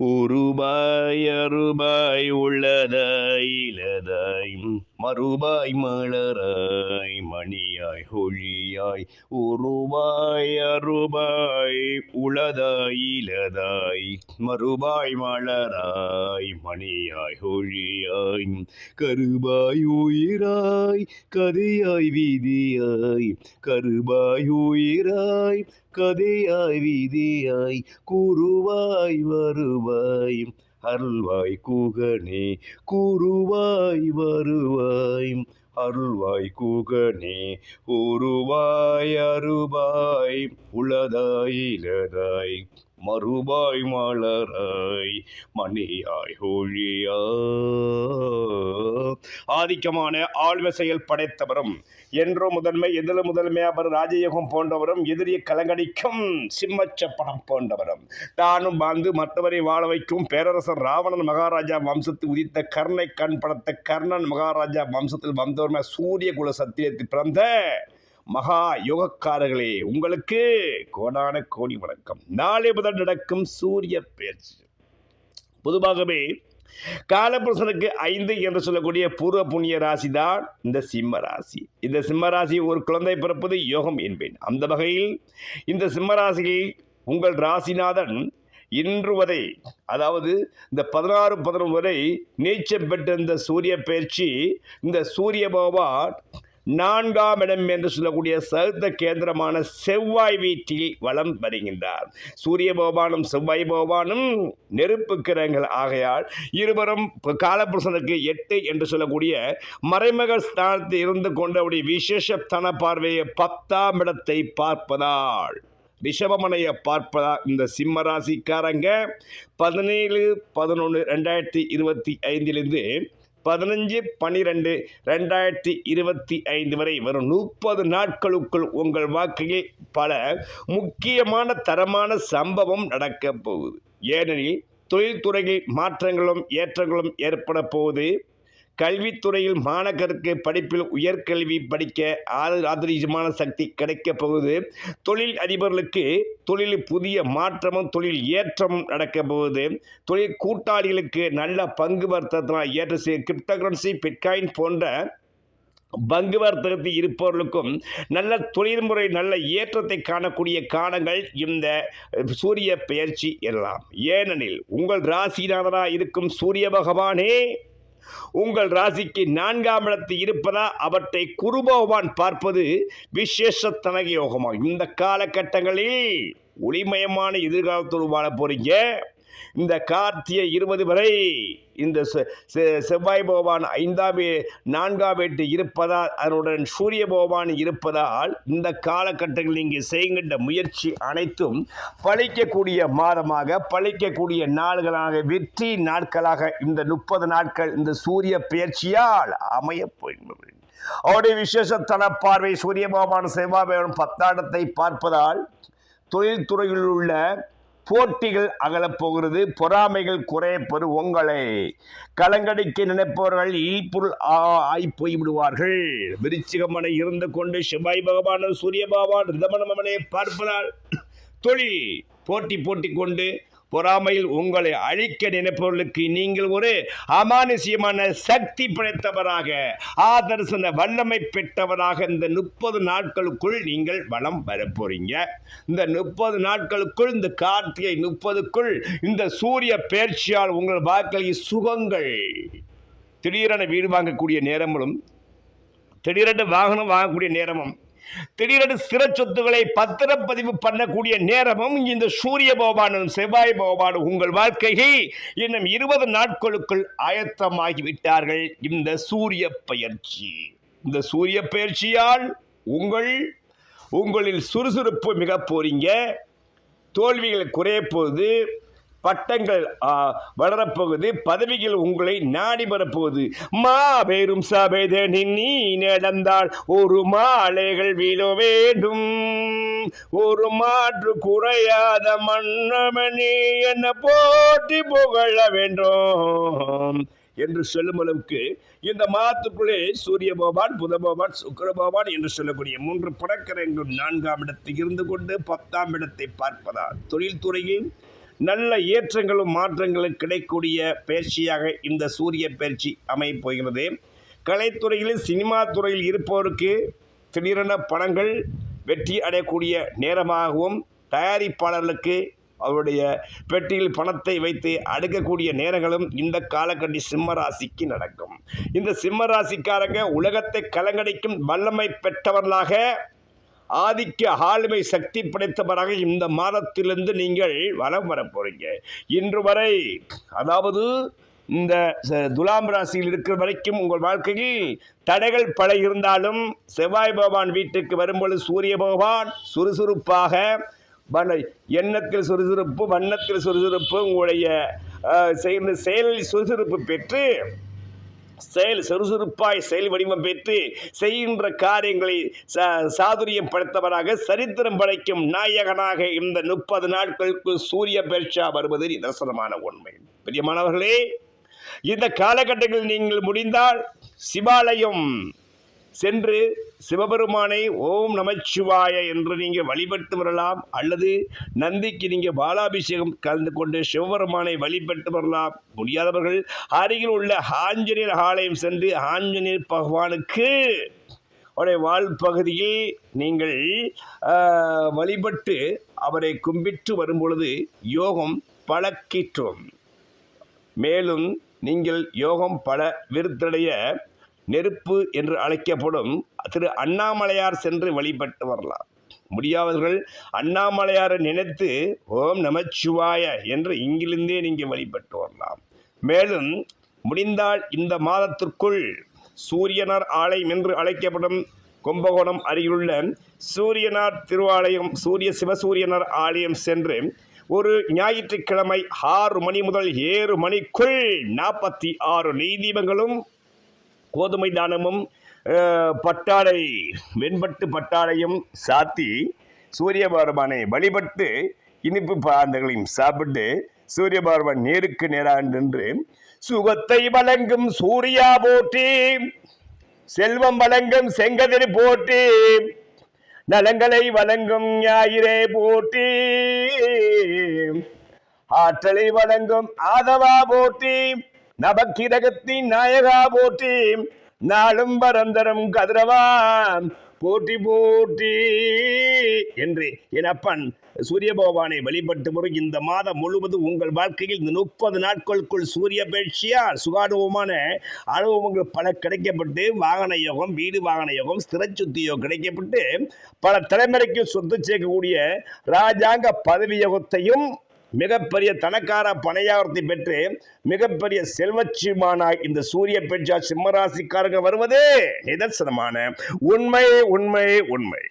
உருபாய் அருபாய் உள்ளதாய் இலதாய் மறுபாய் மலராய் மணியாய் ஒளியாய் உருவாய் அருபாய் உளதாய் இலதாய். மலராய் மறுபாய் மலராய் மணியாய் ஒளியாய் கருபாய் உயிராய் கதையாய் வீதியாய் கருபாய் உயிராய் கதையாய் வீதியாய் கூறுவாய் வருவாய் அருள்வாய் கூகனே கூறுவாய் வருவாய் அருள்வாய் கூகனே உருவாய் அருவாய் உளதாயிலதாய் மறுபாய் மலராய் மணியாய் ஹோழியா ஆதிக்கமான ஆழ்வ செயல் படைத்தவரும் என்றோ முதன்மை எதிர முதன்மை அவர் ராஜயோகம் போன்றவரும் எதிரிய கலங்கடிக்கும் சிம்மச்சப்படம் போன்றவரும். தானும் வாழ்ந்து மற்றவரை வாழ வைக்கும் பேரரசர் ராவணன் மகாராஜா வம்சத்து உதித்த கர்ணை கண் படத்த கர்ணன் மகாராஜா வம்சத்தில் வந்தவருமே சூரிய குல சத்தியத்தில் பிறந்த மகா யோகக்காரர்களே உங்களுக்கு கோடான கோடி வணக்கம். நாளை முதல் நடக்கும் சூரிய பேச்சு. பொதுவாகவே காலபுருஷனுக்கு ஐந்து என்று சொல்லக்கூடிய பூர்வ புண்ணிய ராசி தான் இந்த சிம்ம ராசி. இந்த சிம்ம ராசி ஒரு குழந்தை பிறப்பது யோகம் என்பேன். அந்த வகையில் இந்த சிம்ம ராசியில் உங்கள் ராசிநாதன் இன்று வரை அதாவது இந்த பதினாறு பதினொன்று வரை நீச்சம் பெற்ற இந்த சூரிய பயிற்சி இந்த சூரிய பகவான் நான்காம் இடம் என்று சொல்லக்கூடிய சகுத்த கேந்திரமான செவ்வாய் வீட்டில் வலம் வருகின்றார். சூரிய பகவானும் செவ்வாய் பகவானும் நெருப்பு கிரகங்கள் ஆகையால் இருவரும் காலபுருஷனுக்கு எட்டு என்று சொல்லக்கூடிய மறைமக ஸ்தானத்தில் இருந்து கொண்டவுடைய விசேஷத்தன பார்வையை பத்தாம் இடத்தை பார்ப்பதால் ரிஷபமனைய பார்ப்பதா இந்த சிம்ம ராசிக்காரங்க? பதினேழு பதினொன்று ரெண்டாயிரத்தி இருபத்தி ஐந்திலிருந்து பதினஞ்சு பன்னிரெண்டு ரெண்டாயிரத்தி இருபத்தி ஐந்து வரை வரும் முப்பது நாட்களுக்குள் உங்கள் வாழ்க்கையில் பல முக்கியமான தரமான சம்பவம் நடக்கப் போகுது. ஏனெனில் தொழில்துறையில் மாற்றங்களும் ஏற்றங்களும் ஏற்பட போகுது. கல்வித்துறையில் மாணக்கருக்கு படிப்பில் உயர்கல்வி படிக்க ஆறு சக்தி கிடைக்கப் போகுது. தொழில் அதிபர்களுக்கு தொழிலில் புதிய மாற்றமும் தொழில் ஏற்றமும் நடக்கப் போகுது. தொழில் கூட்டாளிகளுக்கு நல்ல பங்கு வர்த்தகத்தினால் ஏற்ற செய்ய கிரிப்டோகரன்சி பிட்காயின் போன்ற பங்கு வர்த்தகத்தில் இருப்பவர்களுக்கும் நல்ல தொழில்முறை நல்ல ஏற்றத்தை காணக்கூடிய காலங்கள் இந்த சூரிய பெயர்ச்சி எல்லாம். ஏனெனில் உங்கள் ராசிநாதனாக இருக்கும் சூரிய பகவானே உங்கள் ராசிக்கு நான்காம் இடத்து இருப்பதா? அவற்றை குருபகவான் பார்ப்பது விசேஷத்தனக யோகமாகும் இந்த காலகட்டங்களில் ஒளிமயமான எதிர்காலத்தோடு வாழ போறீங்க. இந்த கார்த்திகை இருபது வரை இந்த செ- செ- செவ்வாய் பகவான் ஐந்தாம் நான்காம் வீட்டு இருப்பதால் அதனுடன் சூரிய பகவான் இருப்பதால் இந்த காலகட்டங்களில் நீங்கள் செய்கின்ற முயற்சி அனைத்தும் பழிக்கக்கூடிய மாதமாக பழிக்கக்கூடிய நாள்களாக வெற்றி நாட்களாக இந்த முப்பது நாட்கள் இந்த சூரிய பெயர்ச்சியால் அமையப் போகின்றது அவருடைய விசேஷத்தன பார்வை சூரிய பகவான் செவ்வாய் பகவான் பத்தாண்டத்தை பார்ப்பதால் தொழில்துறையில் உள்ள போட்டிகள் அகலப் போகிறது பொறாமைகள் குறையப்பெறு உங்களை. கலங்கடிக்க நினைப்பவர்கள் ஈப்புள் ஆய் போய்விடுவார்கள். விருச்சிகமனை இருந்து கொண்டு சிவாய் பகவான் சூரிய பகவான் ரிதமனமனை பார்ப்பதால் தொழில் போட்டி போட்டி கொண்டு பொறாமையில் உங்களை அழிக்க நினைப்பவர்களுக்கு நீங்கள் ஒரு அமானுஷ்யமான சக்தி படைத்தவராக ஆதர்சன வல்லமை பெற்றவராக இந்த முப்பது நாட்களுக்குள் நீங்கள் வளம் வரப்போறீங்க. இந்த முப்பது நாட்களுக்குள் இந்த கார்த்திகை முப்பதுக்குள் இந்த சூரிய பேர்ச்சியால் உங்கள் வாழ்க்கையில் சுகங்கள். திடீரென வீடு வாங்கக்கூடிய நேரங்களும் திடீரென வாகனம் வாங்கக்கூடிய நேரமும் திடீரென சிற சொத்துக்களை பத்திரப்பதிவு பண்ணக்கூடிய நேரமும் இந்த சூரிய பகவானும் செவ்வாய் பகவானும் உங்கள் வாழ்க்கையை இன்னும் இருபது நாட்களுக்குள் ஆயத்தமாகி விட்டார்கள் இந்த சூரிய பயிற்சி. இந்த சூரிய பயிற்சியால் உங்கள் உங்களில் சுறுசுறுப்பு மிக போறீங்க. தோல்விகள் குறைய போகுது. பட்டங்கள் ஆ, வளரப்போகுது பதவிகள் உங்களை நாடி வரப்போகுது. மாபெரும் சபைதனில் நீ நடந்தால் ஒரு மாலைகள் வீழ வேண்டும். ஒரு மாற்று குறையாத மன்னமணி என்ன போட்டி புகழ வேண்டும். என்று சொல்லும் அளவுக்கு இந்த மாதத்துக்குள்ளே சூரிய பகவான் புத பகவான் சுக்கர பகவான் என்று சொல்லக்கூடிய மூன்று படக்கரங்கள் நான்காம் இடத்தில் இருந்து கொண்டு பத்தாம் இடத்தை பார்ப்பதால் தொழில்துறையில் நல்ல ஏற்றங்களும் மாற்றங்களும் கிடைக்கூடிய பயிற்சியாக இந்த சூரிய பயிற்சி அமையப் போகிறது. கலைத்துறையில் சினிமா துறையில் இருப்பவருக்கு திடீரென படங்கள் வெற்றி அடையக்கூடிய நேரமாகவும் தயாரிப்பாளர்களுக்கு அவருடைய பெட்டியில் பணத்தை வைத்து அடுக்கக்கூடிய நேரங்களும் இந்த காலக்கண்டி சிம்மராசிக்கு நடக்கும். இந்த சிம்மராசிக்காரங்க உலகத்தை கலங்கடிக்கும் வல்லமை பெற்றவர்களாக ஆதிக்க ஆளுமை சக்தி படைத்தவராக இந்த மாதத்திலிருந்து நீங்கள் வலம் வர போறீங்க இன்று வரை அதாவது இந்த துலாம் ராசியில் இருக்கிற வரைக்கும் உங்கள் வாழ்க்கையில் தடைகள் பல இருந்தாலும் செவ்வாய் பகவான் வீட்டுக்கு வரும்பொழுது சூரிய பகவான் சுறுசுறுப்பாக எண்ணத்தில் சுறுசுறுப்பு வண்ணத்தில் சுறுசுறுப்பு உங்களுடைய அஹ், செயலில் சுறுசுறுப்பு பெற்று செயல் சுறுசுறுப்பாய் செயல் வடிவம் பெற்று செய்கின்ற காரியங்களை சாதுரியம் படைத்தவராக சரித்திரம் படைக்கும் நாயகனாக இந்த முப்பது நாட்களுக்கு சூரிய பேட்சா வருவது நிதர்சனமான உண்மை. பிரியமானவர்களே இந்த காலகட்டங்களில் நீங்கள் முடிந்தால் சிவாலயம் சென்று சிவபெருமானை ஓம் நமச்சிவாய என்று நீங்கள் வழிபட்டு வரலாம் அல்லது நந்திக்கு நீங்கள் பாலாபிஷேகம் கலந்து கொண்டு சிவபெருமானை வழிபட்டு வரலாம். முடியாதவர்கள் அருகில் உள்ள ஆஞ்சநேயர் ஆலயம் சென்று ஆஞ்சநேயர் பகவானுக்கு அவருடைய வாழ்பகுதியில் நீங்கள் வழிபட்டு அவரை கும்பிட்டு வரும்பொழுது யோகம் பழக்கிற்றோம். மேலும் நீங்கள் யோகம் பல விருத்தடைய நெருப்பு என்று அழைக்கப்படும் திரு அண்ணாமலையார் சென்று வழிபட்டு வரலாம். முடியாதவர்கள் அண்ணாமலையாரை நினைத்து ஓம் நமச்சிவாய என்று இங்கிருந்தே நீங்கள் வழிபட்டு வரலாம். மேலும் முடிந்தால் இந்த மாதத்திற்குள் சூரியனார் ஆலயம் என்று அழைக்கப்படும் கும்பகோணம் அருகிலுள்ள சூரியனார் திருவாலயம் சூரிய சிவசூரியனார் ஆலயம் சென்று ஒரு ஞாயிற்றுக்கிழமை ஆறு மணி முதல் ஏழு மணிக்குள் நாற்பத்தி ஆறு நெய்தீபங்களும் கோதுமை தானமும் பட்டாடை வெண்பட்டு பட்டாடையும் சாத்தி சூரிய பகவானை வழிபட்டு இனிப்பு பாந்தங்களையும் சாப்பிட்டு சூரிய பகவான் நேருக்கு நேராக நின்று சுகத்தை வழங்கும் சூர்யா போற்றி செல்வம் வழங்கும் செங்கதிரி போற்றி நலங்களை வழங்கும் ஞாயிறே போற்றி ஆற்றலை வழங்கும் ஆதவா போட்டி நவக்கிரகத்தின் நாயகா போற்றி நாளும் பரந்தரம் கதிரவான். போட்டி போட்டி என்று என் அப்பன் சூரிய பகவானை வழிபட்டு வரும் இந்த மாதம் முழுவதும் உங்கள் வாழ்க்கையில் இந்த முப்பது நாட்களுக்குள் சூரிய பயிற்சியால் சுகானுபவமான அனுபவங்கள் பல கிடைக்கப்பட்டு வாகன யோகம் வீடு வாகன யோகம் ஸ்திரச்சுத்தி யோகம் கிடைக்கப்பட்டு பல தலைமுறைக்கு சொத்து சேர்க்கக்கூடிய ராஜாங்க பதவி யோகத்தையும் மிகப்பெரிய தனக்கார பணையாவர்த்தி பெற்று மிகப்பெரிய செல்வச்சிமானாய் இந்த சூரிய பெற்றா சிம்மராசிக்காரங்க வருவது நிதர்சனமான உண்மை உண்மை உண்மை.